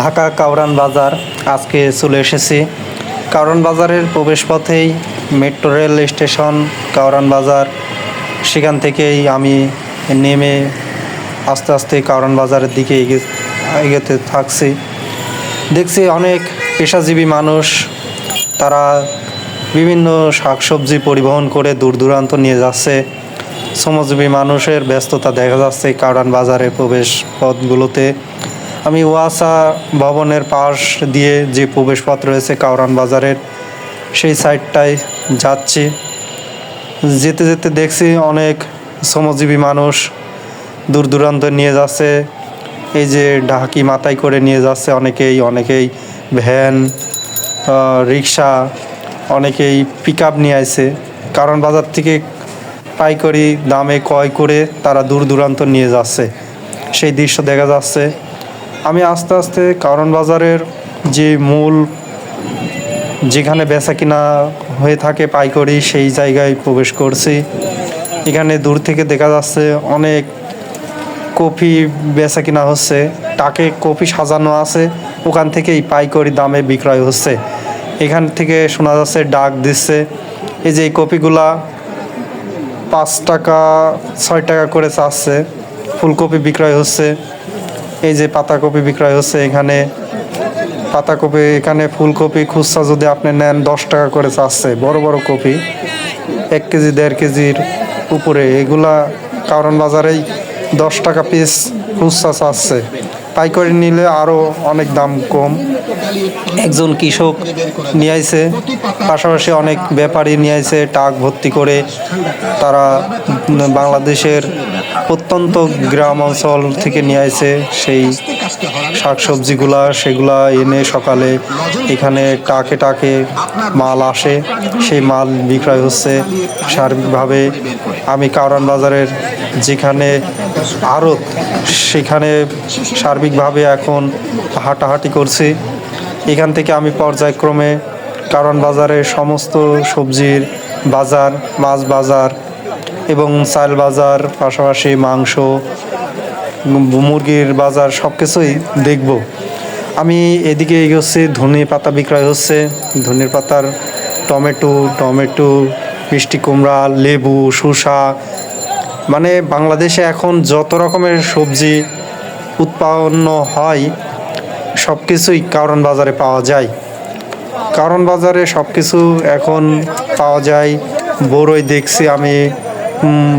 ঢাকা কাউরান বাজার। আজকে চলে এসেছি কাউরান বাজারের প্রবেশপথেই metro rail station Karwan Bazar. সেখান থেকেই আমি নেমে আস্তে আস্তে কাউরান বাজারের দিকে এগিয়ে এগোতে থাকছি। দেখছি অনেক পেশাজীবী মানুষ, তারা বিভিন্ন শাকসবজি পরিবহন করে দূর দূরান্ত নিয়ে যাচ্ছে। শ্রমজীবী মানুষের ব্যস্ততা দেখা যাচ্ছে কাউরান বাজারের প্রবেশ পথগুলোতে আমি ওয়াসা ভবনের পাশ দিয়ে যে প্রবেশ পথ রয়েছে কাউরান বাজারের, সেই সাইডটায় যাচ্ছি। যেতে যেতে দেখছি অনেক শ্রমজীবী মানুষ দূর দূরান্ত নিয়ে যাচ্ছে। এই যে ঢাকি মাথায় করে নিয়ে যাচ্ছে অনেকেই অনেকেই ভ্যান রিক্সা অনেকেই পিক আপ নিয়ে আসে কারণ বাজার থেকে পাইকারি দামে ক্রয় করে তারা দূর দূরান্ত নিয়ে যাচ্ছে। সেই দৃশ্য দেখা যাচ্ছে। আমি আস্তে আস্তে কারণ বাজারের যে মূল যেখানে বেচা কিনা হয়ে থাকে পাইকারি, সেই জায়গায় প্রবেশ করছি। এখানে দূর থেকে দেখা যাচ্ছে অনেক কফি বেচা কিনা হচ্ছে। তাকে কফি সাজানো আছে, ওখান থেকেই পাইকারি দামে বিক্রয় হচ্ছে। এখান থেকে শোনা যাচ্ছে, ডাক দিচ্ছে, এই যে কপিগুলা পাঁচ টাকা, ছয় টাকা করে চাচ্ছে। ফুলকপি বিক্রয় হচ্ছে। এই যে পাতাকপি বিক্রয় হচ্ছে, এখানে পাতাকপি, এখানে ফুলকপি, খুচরা যদি আপনি নেন, দশ টাকা করে চাচ্ছে, বড় বড় কপি, এক কেজি, দেড় কেজির উপরে, এগুলা কারণ বাজারেই দশ টাকা পিস খুচরা চাচ্ছে। পাইকারি নিলে আরও অনেক দাম কম। একজন কৃষক নিয়ে আইছে পাশাপাশি অনেক ব্যাপারী নিয়ে আইছে টাক ভর্তি করে তারা বাংলাদেশের প্রত্যন্ত গ্রাম অঞ্চল থেকে নিয়ে আইছে সেই শাকসবজিগুলা, সেগুলা এনে সকালে এখানে টাকে টাকে মাল আসে। সেই মাল বিক্রয় হচ্ছে সার্বিকভাবে। আমি কাউরান বাজারের যেখানে আড়ত, সেখানে সার্বিকভাবে এখন হাঁটাহাঁটি করছি। এখান থেকে আমি পর্যায়ক্রমে কারণ বাজারের সমস্ত সবজির বাজার, মাছ বাজার এবং চাল বাজার, পাশাপাশি মাংস, মুরগির বাজার সব কিছুই দেখব। আমি এদিকে এগোচ্ছি, ধনে পাতা বিক্রয় হচ্ছে। ধনের পাতার টমেটো টমেটো, মিষ্টি কুমড়া, লেবু, শসা। মানে বাংলাদেশে এখন যত রকমের সবজি উৎপন্ন হয় সব কিছুই কারণ বাজারে পাওয়া যায়। কারণ বাজারে সব কিছু এখন পাওয়া যায়। বড়ই দেখছি আমি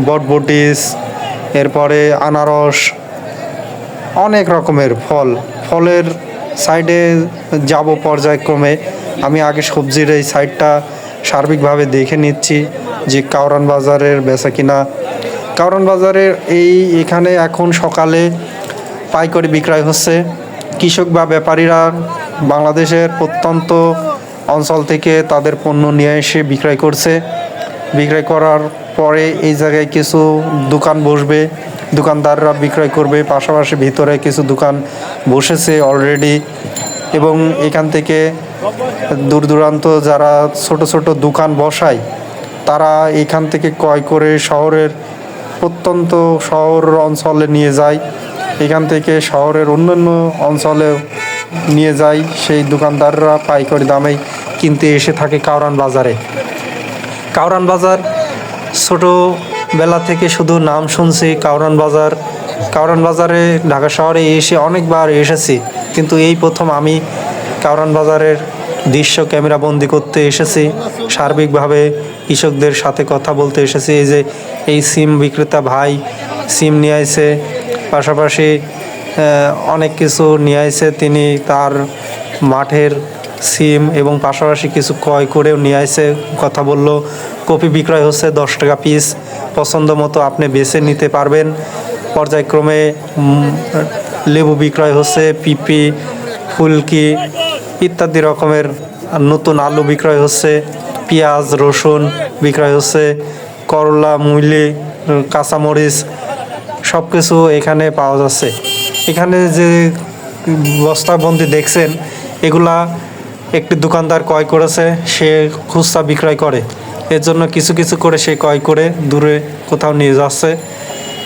বটবটিস, এরপরে আনারস, অনেক রকমের ফল। ফলের সাইডে যাব পর্যায়ক্রমে আমি আগে সবজির এই সাইডটা সার্বিকভাবে দেখে নিচ্ছি যে কাউরান বাজারের বেচা কিনা। কাউরান বাজারের এই এখানে এখন সকালে পাইকারি বিক্রয় হচ্ছে। কৃষক বা ব্যাপারীরা বাংলাদেশের প্রত্যন্ত অঞ্চল থেকে তাদের পণ্য নিয়ে এসে বিক্রয় করছে। বিক্রয় করার পরে এই জায়গায় কিছু দোকান বসবে, দোকানদাররা বিক্রয় করবে, পাশাপাশি ভিতরে কিছু দোকান বসেছে অলরেডি এবং এখান থেকে দূর দূরান্ত যারা ছোট ছোট দোকান বসায়, তারা এখান থেকে ক্রয় করে শহরের প্রত্যন্ত শহর অঞ্চলে নিয়ে যায়, এখান থেকে শহরের অন্যান্য অঞ্চলে নিয়ে যায়, সেই দোকানদাররা পাইকারি দামে কিনতে এসে থাকে কাউরান বাজারে। কাউরান বাজার ছোটোবেলা থেকে শুধু নাম শুনছি কাউরান বাজার। কাউরান বাজারে ঢাকা শহরে এসে অনেকবার এসেছি, কিন্তু এই প্রথম আমি কাউরান বাজারের দৃশ্য ক্যামেরা বন্দি করতে এসেছি। সার্বিকভাবে কৃষকদের সাথে কথা বলতে এসেছি। এই যে এই সিম বিক্রেতা ভাই সিম নিয়ে আসে পাশাপাশি অনেক কিছু নিয়ে আসে তিনি তার মাঠের সিম এবং পাশাপাশি কিছু ক্রয় করেও নিয়ে আসে কথা বলল। কপি বিক্রয় হচ্ছে, দশ টাকা পিস পছন্দ মতো আপনি বেছে নিতে পারবেন। পর্যায়ক্রমে লেবু বিক্রয় হচ্ছে, পিপি, ফুলকি ইত্যাদি রকমের নতুন আলু বিক্রয় হচ্ছে, পেঁয়াজ, রসুন বিক্রয় হচ্ছে, করলা মুইলি কাঁচামরিচ সব কিছু এখানে পাওয়া যাচ্ছে। এখানে যে বস্তাবন্দি দেখছেন, এগুলা একটি দোকানদার ক্রয় করেছে, সে খুচরা বিক্রয় করে। এর জন্য কিছু কিছু করে সে ক্রয় করে দূরে কোথাও নিয়ে যাচ্ছে।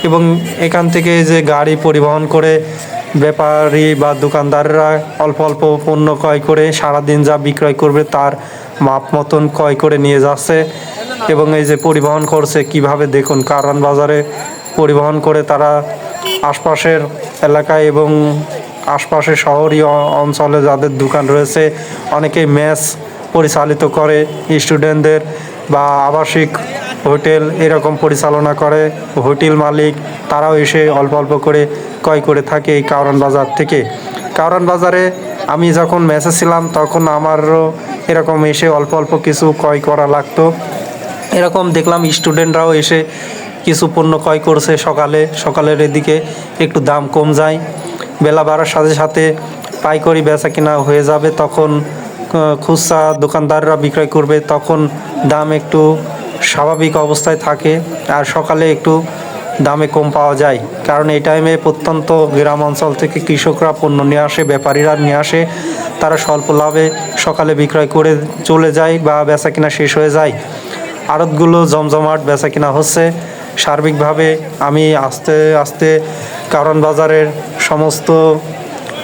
এবং এখান থেকে যে গাড়ি পরিবহন করে ব্যাপারী বা দোকানদাররা অল্প অল্প পণ্য ক্রয় করে সারাদিন যা বিক্রয় করবে তার মাপ মতন ক্রয় করে নিয়ে যাচ্ছে। এবং এই যে পরিবহন করছে কীভাবে দেখুন কারণ বাজারে পরিবহন করে তারা আশপাশের এলাকায় এবং আশপাশের শহরই অ- অঞ্চলে যাদের দোকান রয়েছে, অনেকেই মেস পরিচালিত করে স্টুডেন্টদের বা আবাসিক হোটেল এরকম পরিচালনা করে, হোটেল মালিক, তারাও এসে অল্প অল্প করে ক্রয় করে থাকে এই কারণ বাজার থেকে। কারণ বাজারে আমি যখন মেসে ছিলাম, তখন আমারও এরকম এসে অল্প অল্প কিছু ক্রয় করা লাগতো। এরকম দেখলাম স্টুডেন্টরাও এসে কিছু পণ্য ক্রয় করছে সকালে, সকালের এদিকে একটু দাম কম যায়। বেলা বাড়ার সাথে সাথে পাইকারি বেচা কিনা হয়ে যাবে, তখন খুচরা দোকানদাররা বিক্রয় করবে, তখন দাম একটু স্বাভাবিক অবস্থায় থাকে আর সকালে একটু দামে কম পাওয়া যায়। কারণ এই টাইমে প্রত্যন্ত গ্রাম অঞ্চল থেকে কৃষকরা পণ্য নিয়ে আসে, ব্যাপারীরা নিয়ে আসে, তারা স্বল্প লাভে সকালে বিক্রয় করে চলে যায় বা বেচা কিনা শেষ হয়ে যায়। আড়তগুলো জমজমাট বেচা কিনা হচ্ছে। সার্বিকভাবে আমি আস্তে আস্তে কারণ বাজারের সমস্ত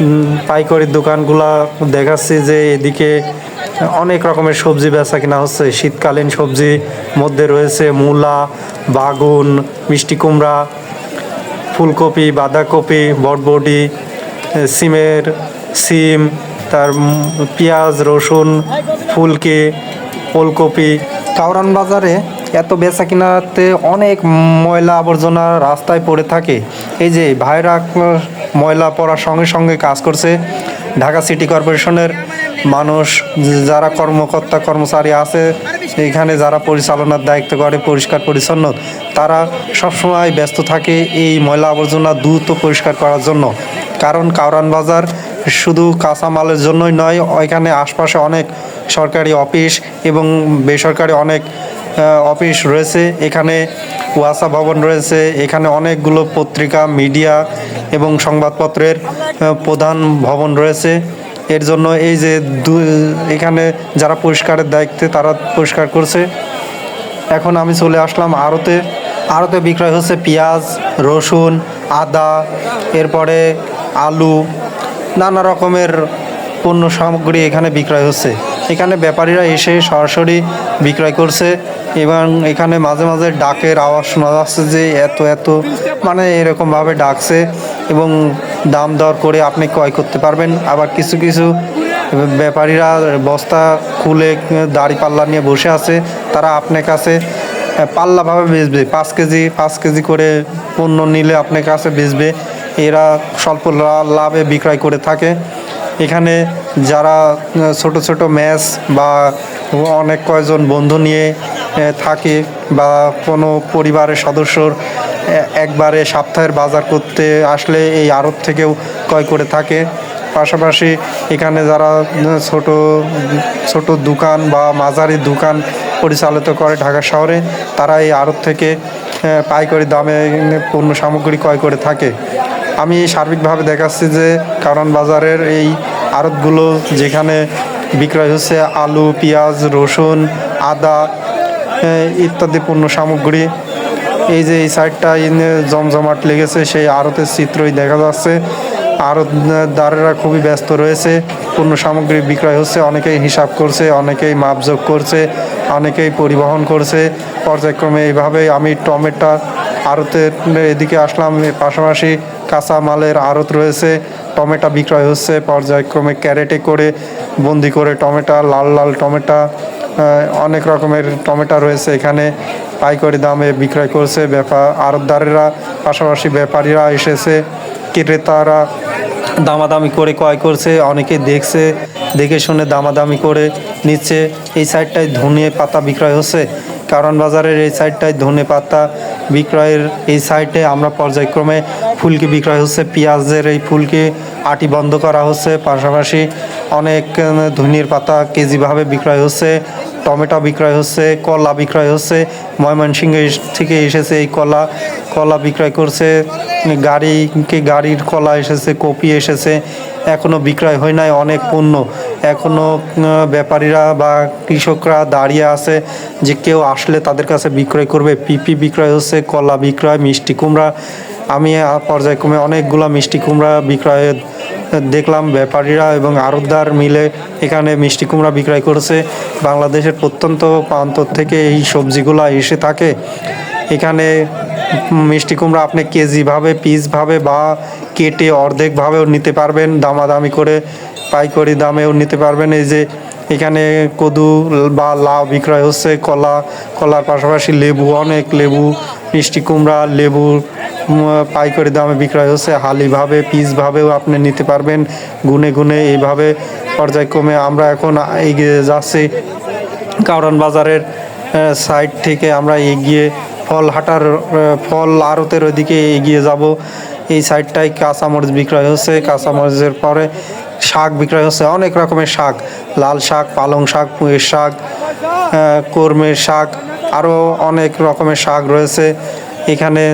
উম, পাইকারি দোকানগুলা দেখাচ্ছি যে এদিকে অনেক রকমের সবজি বেচা কিনা হচ্ছে। শীতকালীন সবজি মধ্যে রয়েছে মূলা বাগুন মিষ্টি কুমড়া ফুলকপি বাঁধাকপি বটবটি সিমের সিম তার পেঁয়াজ রসুন ফুলকি ফুলকপি কাউরান বাজারে এত বেচা কিনাতে অনেক ময়লা আবর্জনা রাস্তায় পড়ে থাকে। এই যে ভাইরা ময়লা পড়ার সঙ্গে সঙ্গে কাজ করছে। ঢাকা সিটি কর্পোরেশনের মানুষ, যারা কর্মকর্তা, কর্মচারী আছে, এখানে যারা পরিচালনার দায়িত্ব করে, পরিষ্কার পরিচ্ছন্ন, তারা সবসময় ব্যস্ত থাকে এই ময়লা আবর্জনা দ্রুত পরিষ্কার করার জন্য। কারণ কাউরান বাজার শুধু কাঁচামালের জন্যই নয় এখানে আশপাশে অনেক সরকারি অফিস এবং বেসরকারি অনেক অফিস রয়েছে, এখানে ওয়াসা ভবন রয়েছে, এখানে অনেকগুলো পত্রিকা, মিডিয়া এবং সংবাদপত্রের প্রধান ভবন রয়েছে। এর জন্য এই যে দু- এখানে যারা পরিষ্কারের দায়িত্বে তারা পরিষ্কার করছে। এখন আমি চলে আসলাম আড়তে আড়তে বিক্রয় হচ্ছে পেঁয়াজ, রসুন, আদা, এরপরে আলু, নানা রকমের পণ্য সামগ্রী এখানে বিক্রয় হচ্ছে। এখানে ব্যাপারীরা এসে সরাসরি বিক্রয় করছে এবং এখানে মাঝে মাঝে ডাকের আওয়াজ শোনা যাচ্ছে যে এত এত মানে এরকমভাবে ডাকছে এবং দাম দর করে আপনি ক্রয় করতে পারবেন। আবার কিছু কিছু ব্যাপারীরা বস্তা খুলে দাড়ি পাল্লা নিয়ে বসে আছে। তারা আপনার কাছে পাল্লাভাবে বেচবে। পাঁচ কেজি পাঁচ কেজি করে পণ্য নিলে আপনার কাছে বেচবে। এরা স্বল্প লাভে বিক্রয় করে থাকে। এখানে যারা ছোট ছোট ম্যাচ বা অনেক কয়জন বন্ধু নিয়ে থাকে বা কোনো পরিবারের সদস্যর একবারে সপ্তাহের বাজার করতে আসলে এই আড়ত থেকেও ক্রয় করে থাকে। পাশাপাশি এখানে যারা ছোট ছোট দোকান বা মাঝারি দোকান পরিচালিত করে ঢাকা শহরে, তারা এই আড়ত থেকে পাইকারি দামে পণ্য সামগ্রী ক্রয় করে থাকে। আমি সার্বিকভাবে দেখাচ্ছি যে কারণ বাজারের এই আড়তগুলো যেখানে বিক্রয় হচ্ছে আলু, পেঁয়াজ, রসুন, আদা ইত্যাদি পণ্য সামগ্রী। এই যে এই সাইডটা জমজমাট লেগেছে, সেই আড়তের চিত্রই দেখা যাচ্ছে। আড়তদারেরা খুবই ব্যস্ত রয়েছে, পণ্য সামগ্রী বিক্রয় হচ্ছে, অনেকেই হিসাব করছে, অনেকেই মাপযোগ করছে, অনেকেই পরিবহন করছে। পর্যায়ক্রমে এইভাবে আমি টমেটো আড়তের এদিকে আসলাম। পাশাপাশি কাঁচা মালের আড়ত রয়েছে। টমেটো বিক্রয় হচ্ছে। পর্যায়ক্রমে ক্যারেটে করে বন্দি করে টমেটো, লাল লাল টমেটো অনেক রকমের টমেটো রয়েছে এখানে। পাইকারি দামে বিক্রয় করছে ব্যাপার আড়তদারেরা, পাশাপাশি ব্যাপারীরা এসেছে। ক্রেতারা দামাদামি করে ক্রয় করছে। অনেকে দেখছে, দেখে শুনে দামাদামি করে নিচ্ছে। এই সাইডটায় ধনে পাতা বিক্রয় হচ্ছে। কারণ বাজারের এই সাইডটায় ধনে পাতা বিক্রয়ের এই সাইটে আমরা পর্যায়ক্রমে ফুলকি বিক্রয় হচ্ছে, পেঁয়াজের এই ফুলকি আটি বন্ধ করা হচ্ছে, পাশাপাশি অনেক ধনির পাতা কেজিভাবে বিক্রয় হচ্ছে, টমেটো বিক্রয় হচ্ছে, কলা বিক্রয় হচ্ছে, ময়মনসিংহ থেকে এসেছে এই কলা কলা বিক্রয় করছে গাড়িকে গাড়ির কলা এসেছে, কপি এসেছে এখনও বিক্রয় হয় নাই, অনেক পণ্য। এখনও ব্যাপারীরা বা কৃষকরা দাঁড়িয়ে আছে যে কেউ আসলে তাদের কাছে বিক্রয় করবে। পিপি বিক্রয় হচ্ছে, কলা বিক্রয়, মিষ্টি কুমড়া। আমি পর্যায়ক্রমে অনেকগুলা মিষ্টি কুমড়া বিক্রয় দেখলাম। ব্যাপারীরা এবং আড়তদার মিলে এখানে মিষ্টি কুমড়া বিক্রয় করছে। বাংলাদেশের প্রত্যন্ত প্রান্ত থেকে এই সবজিগুলো এসে থাকে। এখানে মিষ্টি কুমড়া আপনি কেজিভাবে পিসভাবে বা কেটে অর্ধেকভাবেও নিতে পারবেন, দামাদামি করে পাইকারি দামেও নিতে পারবেন। এই যে এখানে কদু বা লাউ বিক্রয় হচ্ছে, কলা, কলার পাশাপাশি লেবু, অনেক লেবু, মিষ্টি কুমড়া, লেবু পাইকারি দামে বিক্রয় হচ্ছে। হালিভাবে পিসভাবেও আপনি নিতে পারবেন। গুনে গুনে এইভাবে পর্যায়ক্রমে আমরা এখন এগিয়ে যাচ্ছি। কারণ বাজারের সাইড থেকে আমরা এগিয়ে ফল হাটার ফল আড়তের ওইদিকে এগিয়ে যাব। এই সাইডটায় কাঁচামরিচ বিক্রয় হচ্ছে, কাঁচামরিচের পরে শাক বিক্রয় হচ্ছে, অনেক রকমের শাক। লাল শাক, পালং শাক পুঁয়ের শাক কর্মের শাক, আরও অনেক রকমের শাক রয়েছে। এখানে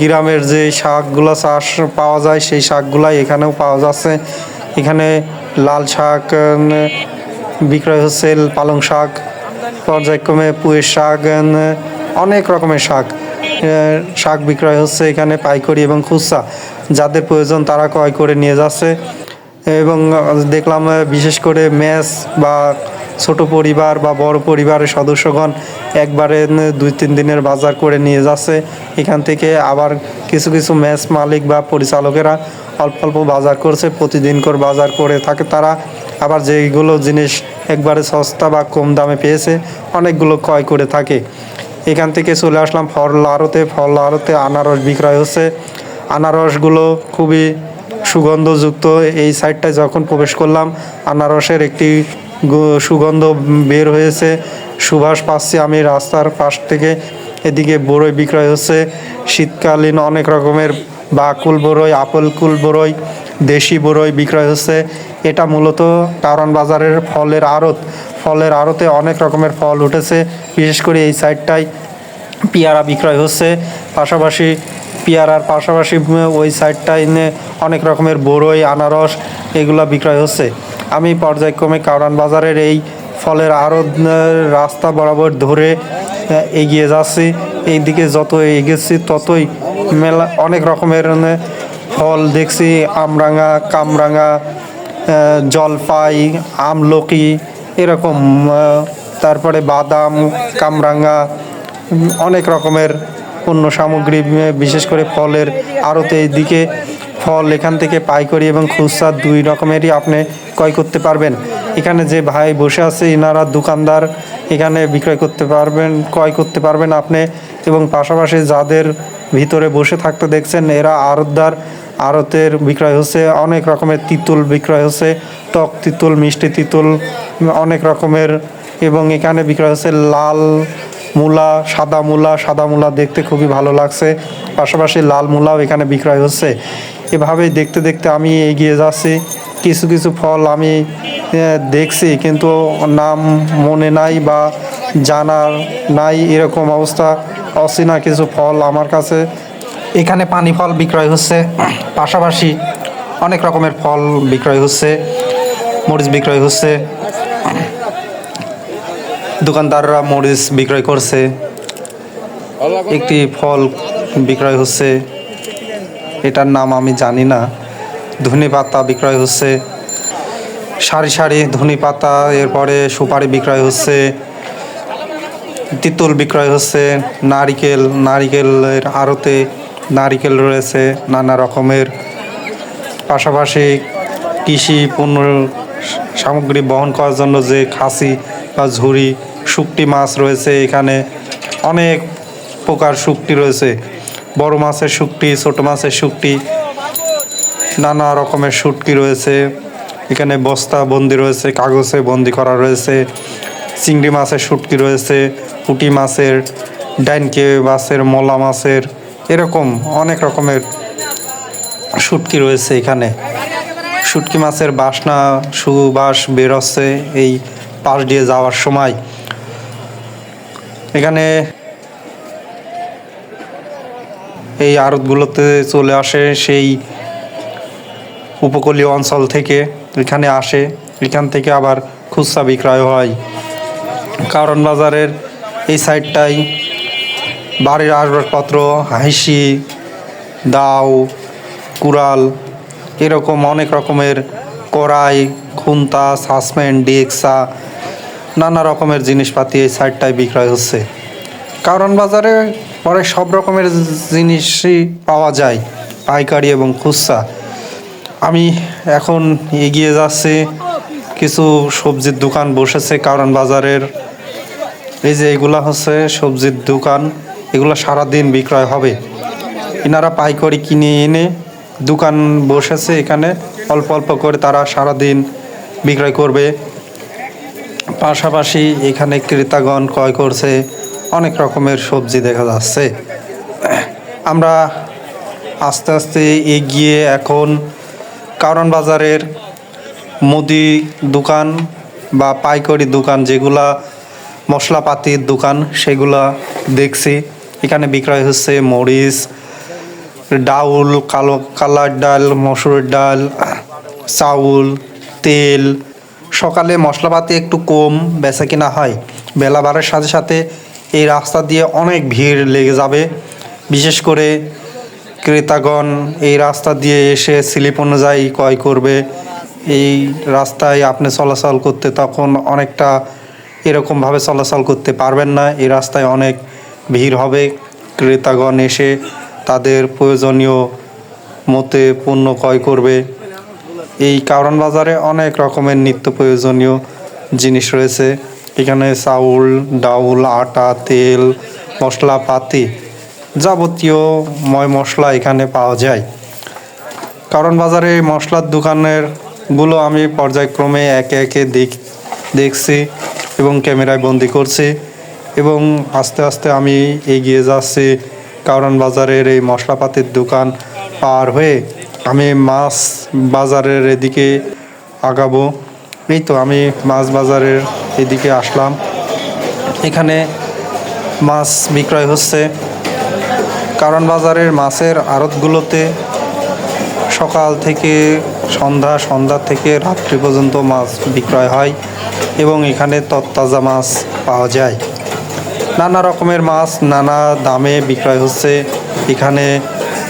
গ্রামের যে শাকগুলো চাষ পাওয়া যায়, সেই শাকগুলাই এখানেও পাওয়া যাচ্ছে। এখানে লাল শাক বিক্রয় হচ্ছে, পালং শাক, পর্যায়ক্রমে পুঁয়ের শাক অনেক রকমের শাক। শাক বিক্রয় হচ্ছে এখানে পাইকারি এবং খুচরা। যাদের প্রয়োজন তারা ক্রয় করে নিয়ে যাচ্ছে। এবং দেখলাম বিশেষ করে ম্যাচ বা ছোট পরিবার বা বড় পরিবারের সদস্যগণ একবারে দুই তিন দিনের বাজার করে নিয়ে যাচ্ছে। এখান থেকে আবার কিছু কিছু ম্যাচ মালিক বা পরিচালকেরা অল্প অল্প বাজার করছে। প্রতিদিন করে বাজার করে থাকে তারা। আবার যেগুলো জিনিস একবারে সস্তা বা কম দামে পেয়েছে, অনেকগুলো ক্রয় করে থাকে। এখান থেকে চলে আসলাম ফল আড়তে ফল আড়তে আনারস বিক্রয় হচ্ছে। আনারসগুলো খুবই সুগন্ধযুক্ত। এই সাইডটায় যখন প্রবেশ করলাম, আনারসের একটি সুগন্ধ বের হয়েছে। সুভাষ পাচ্ছি আমি রাস্তার পাশ থেকে। এদিকে বড়ই বিক্রয় হচ্ছে। শীতকালীন অনেক রকমের বাকুল বড়ই আপেল কুল বড়ই দেশি বড়ই বিক্রয় হচ্ছে। এটা মূলত কারণ বাজারের ফলের আড়ত। ফলের আড়তে অনেক রকমের ফল উঠেছে। বিশেষ করে এই সাইডটায় পেয়ারা বিক্রয় হচ্ছে। পাশাপাশি পেয়ারার পাশাপাশি ওই সাইডটায় অনেক রকমের বড়ই আনারস এগুলা বিক্রয় হচ্ছে। আমি পর্যায়ক্রমে কারণ বাজারের এই ফলের আরও রাস্তা বরাবর ধরে এগিয়ে যাচ্ছি। এইদিকে যত এগিয়েছি ততই মেলা, অনেক রকমের ফল দেখছি আমরাঙা কামরাঙা জলপাই, আমলকি, এরকম তারপরে বাদাম কামরাঙা অনেক রকমের পণ্য সামগ্রী, বিশেষ করে ফলের আড়তে দিকে ফল এখান থেকে পাইকারি এবং খুচরা দুই রকমেরই আপনি ক্রয় করতে পারবেন। এখানে যে ভাই বসে আছে, ইনারা দোকানদার, এখানে বিক্রয় করতে পারবেন, ক্রয় করতে পারবেন আপনি এবং পাশাপাশি যাদের ভিতরে বসে থাকতে দেখছেন, এরা আড়তদার আড়তের বিক্রয় হচ্ছে, অনেক রকমের তিতুল বিক্রয় হচ্ছে, টক তিতুল, মিষ্টি তিতুল, অনেক রকমের। এবং এখানে বিক্রয় হচ্ছে লাল মূলা, সাদা মূলা। সাদা মূলা দেখতে খুবই ভালো লাগছে। পাশাপাশি লাল মূলাও এখানে বিক্রয় হচ্ছে। এভাবেই দেখতে দেখতে আমি এগিয়ে যাচ্ছি। কিছু কিছু ফল আমি দেখছি, কিন্তু নাম মনে নাই বা জানার নাই এরকম অবস্থা। অচেনা কিছু ফল আমার কাছে। এখানে পানি ফল বিক্রয় হচ্ছে। পাশাপাশি অনেক রকমের ফল বিক্রয় হচ্ছে। মরিচ বিক্রয় হচ্ছে। দোকানদাররা মরিচ বিক্রয় করছে। একটি ফল বিক্রয় হচ্ছে। এটার নাম আমি জানি না। ধনে পাতা বিক্রয় হচ্ছে। সারি সারি ধনে পাতা, এরপরে সুপারি বিক্রয় হচ্ছে। তিতুল বিক্রয় হচ্ছে, নারিকেল, নারিকেলের আড়তে নারিকেল রয়েছে, নানা রকমের। পাশাপাশি কৃষি পণ্য সামগ্রী বহন করার জন্য যে খাসি বা ঝুড়ি শুকটি মাছ রয়েছে, এখানে অনেক প্রকার শুকটি রয়েছে। বড় মাছের শুকটি, ছোট মাছের শুকটি, নানা রকমের শুটকি রয়েছে। এখানে বস্তা বন্দি রয়েছে, কাগজে বন্দি করা রয়েছে। চিংড়ি মাছের শুটকি রয়েছে। পুঁটি মাছের, ডাইনকে মাছের, মলা মাছের, এরকম অনেক রকমের শুটকি রয়েছে এখানে। শুটকি মাছের বাসনা, সুবাস বেরোচ্ছে এই পাশ দিয়ে যাওয়ার সময়। এখানে এই আড়তগুলোতে চলে আসে সেই উপকূলীয় অঞ্চল থেকে, এখানে আসে। এখান থেকে আবার খুচরা বিক্রয় হয়। কারণ বাজারের এই সাইডটাই বাড়ির আসবাবপত্র, হাসি, দাও, কুড়াল, এরকম অনেক রকমের কড়াই, খুন্তা, সাসপেন্ড ডেক্সা নানা রকমের জিনিসপাতি এই সাইডটায় বিক্রয় হচ্ছে। কারণ বাজারে পরে সব রকমের জিনিসই পাওয়া যায়, পাইকারি এবং খুচরা। আমি এখন এগিয়ে যাচ্ছি, কিছু সবজির দোকান বসেছে কারণ বাজারের এই যে এগুলা হচ্ছে সবজির দোকান, এগুলো সারাদিন বিক্রয় হবে। এনারা পাইকারি কিনে এনে দোকান বসেছে এখানে, অল্প অল্প করে তারা সারাদিন বিক্রয় করবে। পাশাপাশি এখানে ক্রেতাগণ ক্রয় করছে, অনেক রকমের সবজি দেখা যাচ্ছে। আমরা আস্তে আস্তে এগিয়ে এখন কারণ বাজারের মুদি দোকান বা পাইকারি দোকান যেগুলা মশলাপাতির দোকান, সেগুলা দেখছি। এখানে বিক্রয় হচ্ছে মরিচ, ডাউল, কালো, কালার ডাল মসুরের ডাল, চাউল, তেল। সকালে মশলাপাতি একটু কম বেচা কিনা হয়। বেলা বাড়ার সাথে সাথে এই রাস্তা দিয়ে অনেক ভিড় লেগে যাবে। বিশেষ করে ক্রেতাগণ এই রাস্তা দিয়ে এসে স্লিপ অনুযায়ী ক্রয় করবে। এই রাস্তায় আপনি চলাচল করতে তখন অনেকটা এরকমভাবে চলাচল করতে পারবেন না। এই রাস্তায় অনেক ভিড় হবে। ক্রেতাগণ এসে তাদের প্রয়োজনীয় মতে পণ্য ক্রয় করবে। এই কারণ বাজারে অনেক রকমের নিত্য প্রয়োজনীয় জিনিস রয়েছে। এখানে চাউল, ডাউল, আটা, তেল, মশলাপাতি যাবতীয় ময় মশলা এখানে পাওয়া যায়। কারণ বাজারে মশলার দোকানেরগুলো আমি পর্যায়ক্রমে একে একে দেখ, দেখছি। এবং ক্যামেরায় বন্দি করছি এবং আস্তে আস্তে আমি এগিয়ে যাচ্ছি কারণ বাজারের এই মশলাপাতির দোকান পার হয়ে আমি মাছ বাজারের এদিকে আগাবো। এই তো আমি মাছ বাজারের এদিকে আসলাম। এখানে মাছ বিক্রয় হচ্ছে। কারণ বাজারের মাছের আড়তগুলোতে সকাল থেকে সন্ধ্যা সন্ধ্যা থেকে রাত্রি পর্যন্ত মাছ বিক্রয় হয়। এবং এখানে তত্তাজা মাছ পাওয়া যায়। নানা রকমের মাছ, নানা দামে বিক্রয় হচ্ছে। এখানে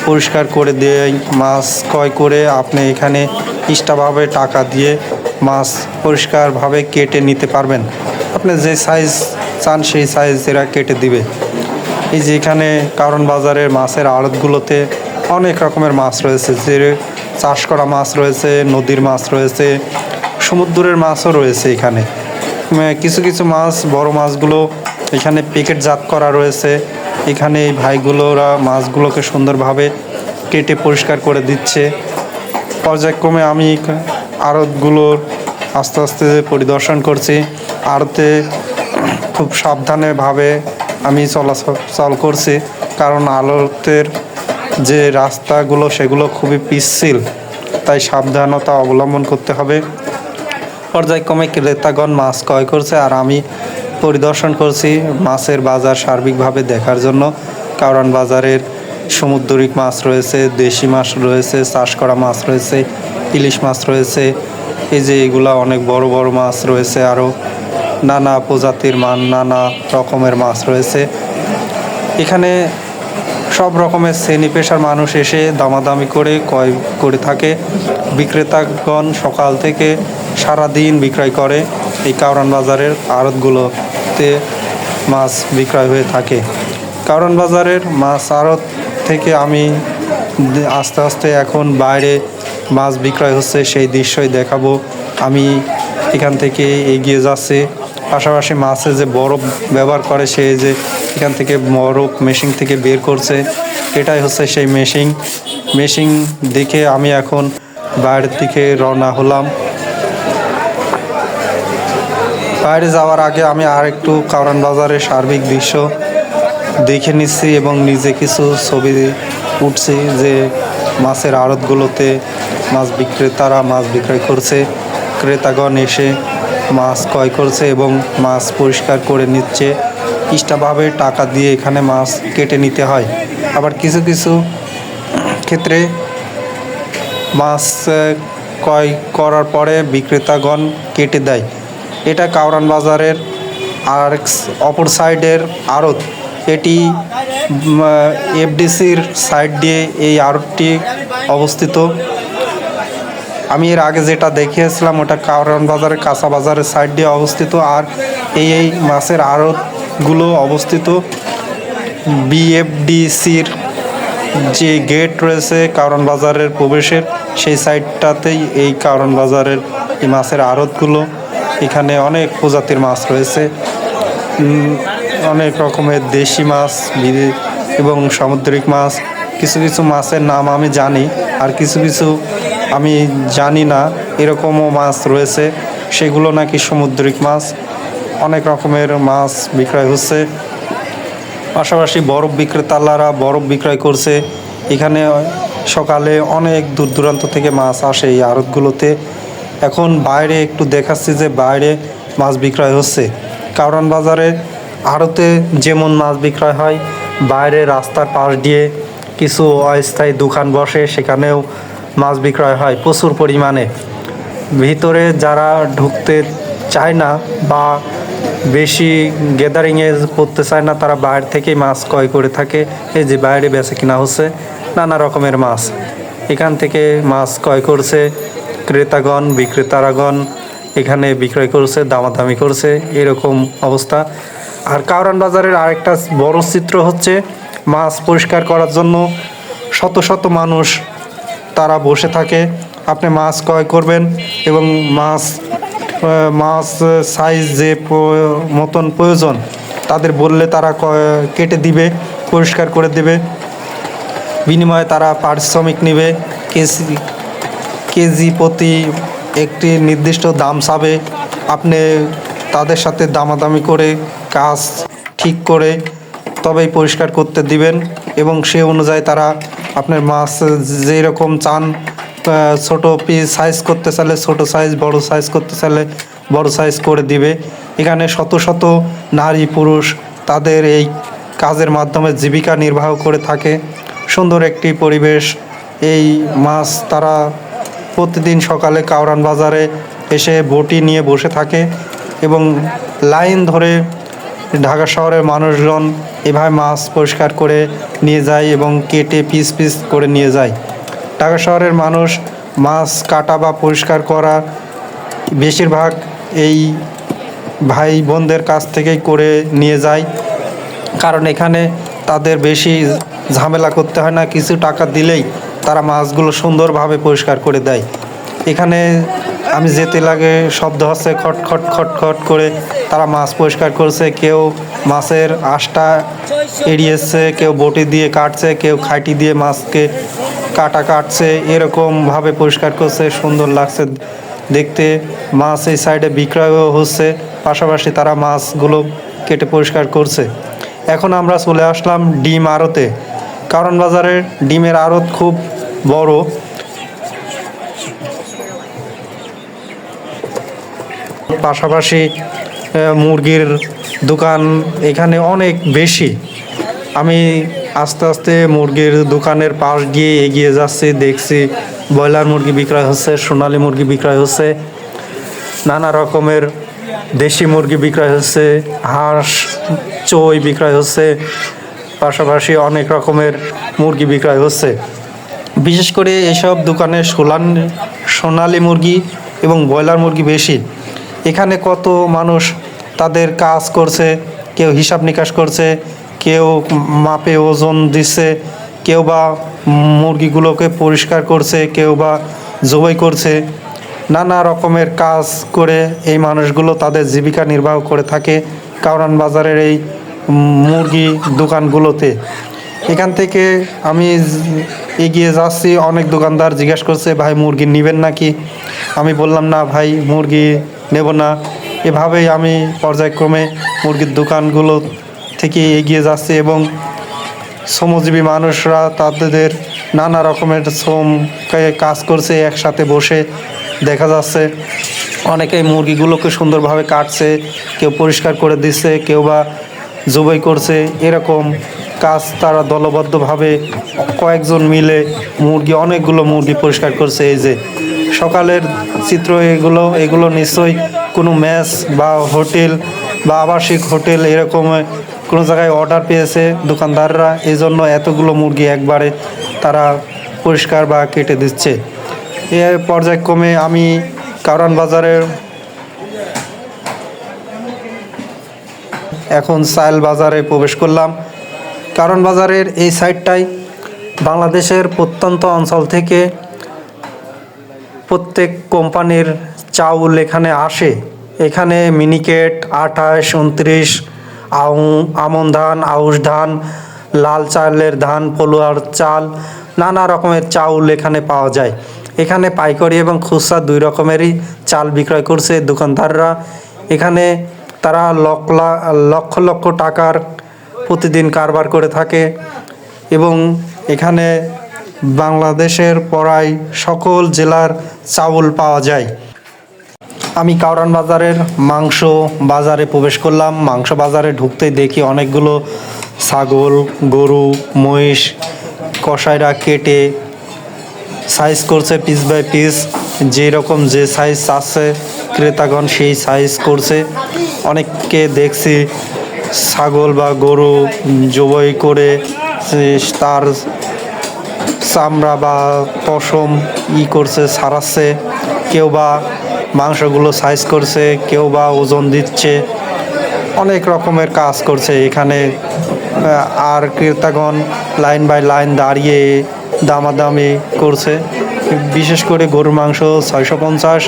পরিষ্কার করে দিয়ে মাছ ক্রয় করে আপনি এখানে এক্সট্রাভাবে টাকা দিয়ে মাছ পরিষ্কারভাবে কেটে নিতে পারবেন। আপনি যে সাইজ চান সেই সাইজ এরা কেটে দিবে। এই যে এখানে কারণ বাজারের মাছের আড়তগুলোতে অনেক রকমের মাছ রয়েছে। যে চাষ করা মাছ রয়েছে, নদীর মাছ রয়েছে সমুদ্রের মাছও রয়েছে এখানে। কিছু কিছু মাছ, বড় মাছগুলো এখানে প্যাকেটজাত করা রয়েছে। এখানে এই ভাইগুলোরা মাছগুলোকে সুন্দরভাবে কেটে পরিষ্কার করে দিচ্ছে। পর্যায়ক্রমে আমি আড়তগুলোর আস্তে আস্তে পরিদর্শন করছি। আড়তে খুব সাবধানেভাবে আমি চলাচল করছি। কারণ আড়তের যে রাস্তাগুলো, সেগুলো খুবই পিচ্ছিল। তাই সাবধানতা অবলম্বন করতে হবে। পর্যায়ক্রমে ক্রেতাগণ মাছ ক্রয় করছে আর আমি পরিদর্শন করছি মাছের বাজার সার্বিকভাবে দেখার জন্য। কারণ বাজারের সামুদ্রিক মাছ রয়েছে, দেশি মাছ রয়েছে, চাষ করা মাছ রয়েছে, ইলিশ মাছ রয়েছে, এই যে এগুলা অনেক বড় বড় মাছ রয়েছে আরও। নানা প্রজাতির মান, নানা রকমের মাছ রয়েছে। এখানে সব রকমের শ্রেণি পেশার মানুষ এসে দামাদামি করে ক্রয় করে থাকে। বিক্রেতাগণ সকাল থেকে সারা দিন বিক্রয় করে। এই কারণ বাজারের আড়তগুলোতে মাছ বিক্রয় হয়ে থাকে। কারণ বাজারের মাছ আড়ত থেকে আমি আস্তে আস্তে এখন বাইরে মাছ বিক্রয় হচ্ছে সেই দৃশ্যই দেখাবো। আমি এখান থেকে এগিয়ে যাচ্ছে। পাশাপাশি মাছে যে বরফ ব্যবহার করে সে যে এখান থেকে বরফ মেশিন থেকে বের করছে। এটাই হচ্ছে সেই মেশিন মেশিন দেখে আমি এখন বাইরের দিকে রওনা হলাম। বাইরে যাওয়ার আগে আমি আর একটু কারণ বাজারের সার্বিক দৃশ্য দেখে নিচ্ছি এবং নিজে কিছু ছবি উঠছি যে মাছের আড়তগুলোতে মাছ বিক্রেতারা মাছ বিক্রয় করছে। ক্রেতাগণ এসে মাছ ক্রয় করছে এবং মাছ পরিষ্কার করে নিচ্ছে। ইষ্টাভাবে টাকা দিয়ে এখানে মাছ কেটে নিতে হয়। আবার কিছু কিছু ক্ষেত্রে মাছ ক্রয় করার পরে বিক্রেতাগণ কেটে দেয়। এটা কাউরান বাজারের আর অপর সাইডের আড়ত। এটি এফডিসির সাইড দিয়ে এই আড়তটি অবস্থিত। আমি এর আগে যেটা দেখিয়েছিলাম, ওটা কারণ বাজারের কাঁচা বাজারের সাইড দিয়ে অবস্থিত। আর এই এই মাছের আড়তগুলো অবস্থিত। বিএফডিসির যে গেট রয়েছে কারণ বাজারের প্রবেশের, সেই সাইডটাতেই এই কারণ বাজারের এই মাছের আড়তগুলো। এখানে অনেক প্রজাতির মাছ রয়েছে। অনেক রকমের দেশি মাছ এবং সামুদ্রিক মাছ। কিছু কিছু মাছের নাম আমি জানি, আর কিছু কিছু আমি জানি না। এরকমও মাছ রয়েছে। সেগুলো নাকি সামুদ্রিক মাছ। অনেক রকমের মাছ বিক্রয় হচ্ছে। পাশাপাশি বরফ বিক্রেতালারা বরফ বিক্রয় করছে। এখানে সকালে অনেক দূর দূরান্ত থেকে মাছ আসে এই আড়তগুলোতে। এখন বাইরে একটু দেখাচ্ছি যে বাইরে মাছ বিক্রয় হচ্ছে। কারণ বাজারে আড়তে যেমন মাছ বিক্রয় হয়, বাইরে রাস্তার পাশ দিয়ে কিছু অস্থায়ী দোকান বসে, সেখানেও মাছ বিক্রয় হয় প্রচুর পরিমাণে। ভিতরে যারা ঢুকতে চায় না বা বেশি গ্যাদারিংয়ে করতে চায় না, তারা বাইরে থেকেই মাছ ক্রয় করে থাকে। এই যে বাইরে বেচে কিনা হচ্ছে, নানা রকমের মাছ। এখান থেকে মাছ ক্রয় করছে ক্রেতাগণ, বিক্রেতারাগণ, এখানে বিক্রয় করছে, দামাদামি করছে, এরকম অবস্থা। আর কাউরান বাজারের আরেকটা বড় চিত্র হচ্ছে, মাছ পরিষ্কার করার জন্য শত শত মানুষ তারা বসে থাকে। আপনি মাছ ক্রয় করবেন এবং মাছ মাছ সাইজ যে মতন প্রয়োজন, তাদের বললে তারা কেটে দিবে, পরিষ্কার করে দেবে। বিনিময়ে তারা পারিশ্রমিক নেবে, কেজি কেজি প্রতি একটি নির্দিষ্ট দাম চাবে। আপনি তাদের সাথে দামাদামি করে, কাজ ঠিক করে, তবেই পরিষ্কার করতে দিবেন এবং সে অনুযায়ী তারা আপনার মাছ যেই রকম চান ছোট পিস সাইজ করতে চাইলে ছোট সাইজ বড় সাইজ করতে চাইলে বড় সাইজ করে দিবে। এখানে শত শত নারী, পুরুষ তাদের এই কাজের মাধ্যমে জীবিকা নির্বাহ করে থাকে। সুন্দর একটি পরিবেশ। এই মাছ তারা প্রতিদিন সকালে কাউরান বাজারে এসে বটি নিয়ে বসে থাকে এবং লাইন ধরে ঢাকা শহরের মানুষজন এভাবে মাছ পরিষ্কার করে নিয়ে যায় এবং কেটে পিস পিস করে নিয়ে যায়। ঢাকা শহরের মানুষ মাছ কাটা বা পরিষ্কার করা বেশিরভাগ এই ভাই বোনদের কাছ থেকেই করে নিয়ে যায়। কারণ এখানে তাদের বেশি ঝামেলা করতে হয় না, কিছু টাকা দিলেই তারা মাছগুলো সুন্দরভাবে পরিষ্কার করে দেয়। এখানে আমি যেতে লাগে, শব্দ হচ্ছে খট খট খট খট করে তারা মাছ পরিষ্কার করছে, কেউ মাছের আঁশটা এড়িয়েছে, কেউ বটি দিয়ে কাটছে, কেউ খাইটি দিয়ে মাছকে কাটা কাটছে, এরকমভাবে পরিষ্কার করছে, সুন্দর লাগছে দেখতে। মাছ এই সাইডে বিক্রয়ও হচ্ছে, পাশাপাশি তারা মাছগুলো কেটে পরিষ্কার করছে। এখন আমরা চলে আসলাম ডিম আড়তে। কারণ বাজারের ডিমের আড়ত খুব বড়। পাশাপাশি মুরগির দোকান এখানে অনেক বেশি। আমি আস্তে আস্তে মুরগির দোকানের পাশ দিয়ে এগিয়ে যাচ্ছি, দেখছি ব্রয়লার মুরগি বিক্রয় হচ্ছে, সোনালি মুরগি বিক্রয় হচ্ছে, নানা রকমের দেশি মুরগি বিক্রয় হচ্ছে, হাঁস, চই বিক্রয় হচ্ছে, পাশাপাশি অনেক রকমের মুরগি বিক্রয় হচ্ছে। বিশেষ করে এসব দোকানে সোলান, সোনালি মুরগি এবং ব্রয়লার মুরগি বেশি। এখানে কত মানুষ তাদের কাজ করছে, কেউ হিসাব নিকাশ করছে কেউ মাপে ওজন দিচ্ছে কেউ বা মুরগিগুলোকে পরিষ্কার করছে, কেউ বা জবাই করছে। নানা রকমের কাজ করে এই মানুষগুলো তাদের জীবিকা নির্বাহ করে থাকে কাউরান বাজারের এই মুরগি দোকানগুলোতে। এখান থেকে আমি এগিয়ে যাচ্ছি, অনেক দোকানদার জিজ্ঞেস করছে, ভাই, মুরগি নেবেন নাকি? আমি বললাম, না ভাই, মুরগি নেব না। এভাবেই আমি পর্যায়ক্রমে মুরগির দোকানগুলো থেকে এগিয়ে যাচ্ছে এবং শ্রমজীবী মানুষরা তাদের নানা রকমের শ্রমকে কাজ করছে, একসাথে বসে দেখা যাচ্ছে। অনেকে মুরগিগুলোকে সুন্দরভাবে কাটছে, কেউ পরিষ্কার করে দিচ্ছে, কেউ বা জবাই করছে। এরকম কাজ তারা দলবদ্ধভাবে কয়েকজন মিলে মুরগি, অনেকগুলো মুরগি পরিষ্কার করছে। এই যে সকালের চিত্র এগুলো এগুলো নিশ্চয়ই কোনো ম্যাচ বা হোটেল বা আবাসিক হোটেল এরকম কোনো জায়গায় অর্ডার পেয়েছে দোকানদাররা এই জন্য এতগুলো মুরগি একবারে তারা পরিষ্কার বা কেটে দিচ্ছে। এ পর্যায়ক্রমে আমি কারণ বাজারের এখন সাইল বাজারে প্রবেশ করলাম। কারণ বাজারের এই সাইডটাই বাংলাদেশের প্রত্যন্ত অঞ্চল থেকে প্রত্যেক কোম্পানির চাউল এখানে আসে। এখানে মিনিকেট, আঠাশ, উনত্রিশ আউ, আমন ধান, আউশ ধান, লাল চালের ধান, পলুয়ার চাল, নানা রকমের চাউল এখানে পাওয়া যায়। এখানে পাইকারি এবং খুচরা দুই রকমেরই চাল বিক্রয় করছে দোকানদাররা। এখানে তারা লক্ষ লক্ষ লক্ষ টাকার প্রতিদিন কারবার করে থাকে এবং এখানে বাংলাদেশের প্রায় সকল জেলার চাউল পাওয়া যায়। আমি কাউরান বাজারের মাংস বাজারে প্রবেশ করলাম। মাংস বাজারে ঢুকতেই দেখি অনেকগুলো ছাগল, গরু, মহিষ কষাইরা কেটে সাইজ করছে পিস বাই পিস যেই রকম যে সাইজ আছে, ক্রেতাগণ সেই সাইজ করছে। অনেককে দেখছি ছাগল বা গরু জবাই করে তার চামড়া বা পশম ই করছে, সারাচ্ছে। কেউ বা মাংসগুলো সাইজ করছে, কেউ বা ওজন দিচ্ছে, অনেক রকমের কাজ করছে এখানে। আর ক্রেতাগণ লাইন বাই লাইন দাঁড়িয়ে দামাদামি করছে। বিশেষ করে গরুর মাংস ছয়শো পঞ্চাশ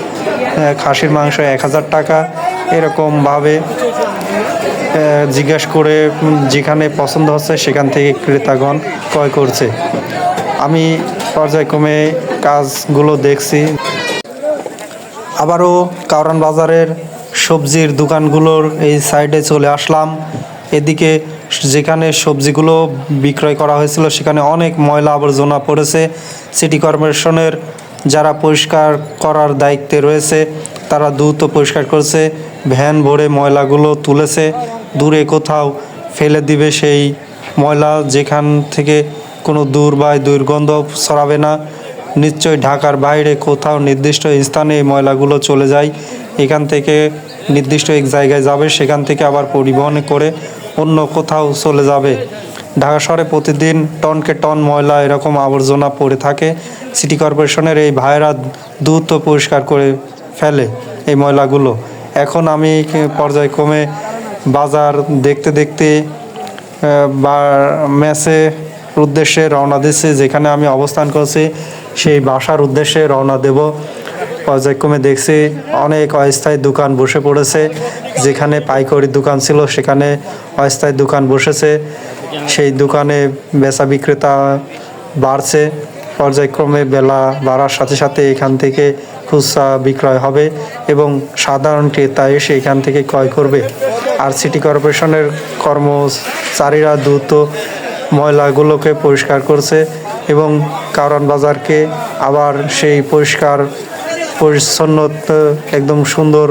খাসির মাংস এক হাজার টাকা এরকমভাবে জিজ্ঞেস করে যেখানে পছন্দ হচ্ছে সেখান থেকে ক্রেতাগণ ক্রয় করছে। আমি পর্যায়ক্রমে কাজগুলো দেখছি। আবারও কারণ বাজারের সবজির দোকানগুলোর এই সাইডে চলে আসলাম। এদিকে যেখানে সবজিগুলো বিক্রয় করা হয়েছিল, সেখানে অনেক ময়লা আবর্জনা পড়েছে। সিটি কর্পোরেশনের যারা পরিষ্কার করার দায়িত্বে রয়েছে, তারা দ্রুত পরিষ্কার করছে। ভ্যান ভরে ময়লাগুলো তুলেছে। দূরে কোথাও ফেলে দিবে সেই ময়লা, যেখান থেকে কোনো দূর বা দুর্গন্ধ ছড়াবে না। নিশ্চয়ই ঢাকার বাইরে কোথাও নির্দিষ্ট স্থানে এই ময়লাগুলো চলে যায়, এখান থেকে নির্দিষ্ট এক জায়গায় যাবে, সেখান থেকে আবার পরিবহন করে অন্য কোথাও চলে যাবে। ঢাকা শহরে প্রতিদিন টনকে টন ময়লা এরকম আবর্জনা পড়ে থাকে। সিটি কর্পোরেশনের এই ভাইরা দ্রুত পরিষ্কার করে ফেলে এই ময়লাগুলো। এখন আমি পর্যায়ক্রমে বাজার দেখতে দেখতে বা ম্যাচে উদ্দেশ্যে রওনা দিচ্ছি যেখানে আমি অবস্থান করছি, সেই বাসার উদ্দেশ্যে রওনা দেব। পর্যায়ক্রমে দেখছি অনেক অস্থায়ী দোকান বসে পড়েছে। যেখানে পাইকারি দোকান ছিল, সেখানে অস্থায়ী দোকান বসেছে। সেই দোকানে বেচা বিক্রেতা বাড়ছে। পর্যায়ক্রমে বেলা বাড়ার সাথে সাথে এখান থেকে খুচরা বিক্রয় হবে এবং সাধারণ ক্রেতা এসে এখান থেকে ক্রয় করবে। আর সিটি কর্পোরেশনের কর্মচারীরা দ্রুত ময়লাগুলোকে পরিষ্কার করছে এবং কারণ বাজারকে আবার সেই পরিষ্কার, পরিচ্ছন্নতা একদম সুন্দর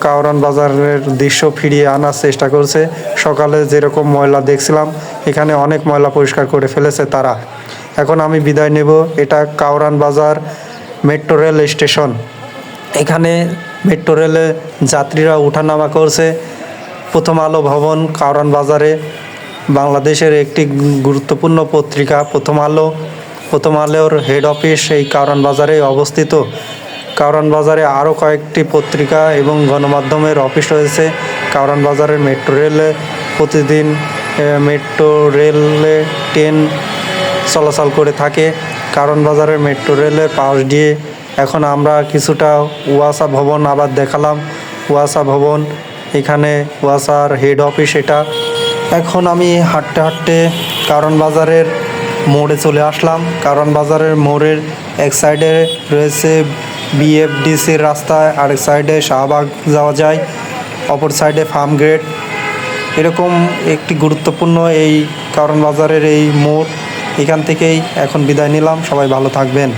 কাওরান বাজারের দৃশ্য ফিরিয়ে আনার চেষ্টা করছে। সকালে যেরকম ময়লা দেখছিলাম, এখানে অনেক ময়লা পরিষ্কার করে ফেলেছে তারা। এখন আমি বিদায় নেব। এটা Karwan Bazar metro rail station. এখানে মেট্রো রেলে যাত্রীরা ওঠানামা করছে। প্রথম আলো ভবন কাওরান বাজারে। বাংলাদেশের একটি গুরুত্বপূর্ণ পত্রিকা, প্রথম আলো প্রথম আলোর হেড অফিস এই কারণ বাজারে অবস্থিত। কারণ বাজারে আরও কয়েকটি পত্রিকা এবং গণমাধ্যমের অফিস রয়েছে। কারণ বাজারের মেট্রো রেলে প্রতিদিন মেট্রো রেলে ট্রেন চলাচল করে থাকে। কারণ বাজারের মেট্রো রেলের পাশ দিয়ে এখন আমরা কিছুটা ওয়াসা ভবন আবার দেখালাম। ওয়াসা ভবন, এখানে ওয়াসার হেড অফিস এটা। এখন আমি হাঁটতে হাঁটতে কারণ বাজারের মোড়ে চলে আসলাম। কারণ বাজারের মোড়ের এক সাইডে রয়েছে বিএফডিসির রাস্তায় আরেক সাইডে শাহবাগ যাওয়া যায়, অপর সাইডে ফার্ম গেট এরকম একটি গুরুত্বপূর্ণ এই কারণ বাজারের এই মোড়। এখান থেকেই এখন বিদায় নিলাম। সবাই ভালো থাকবেন।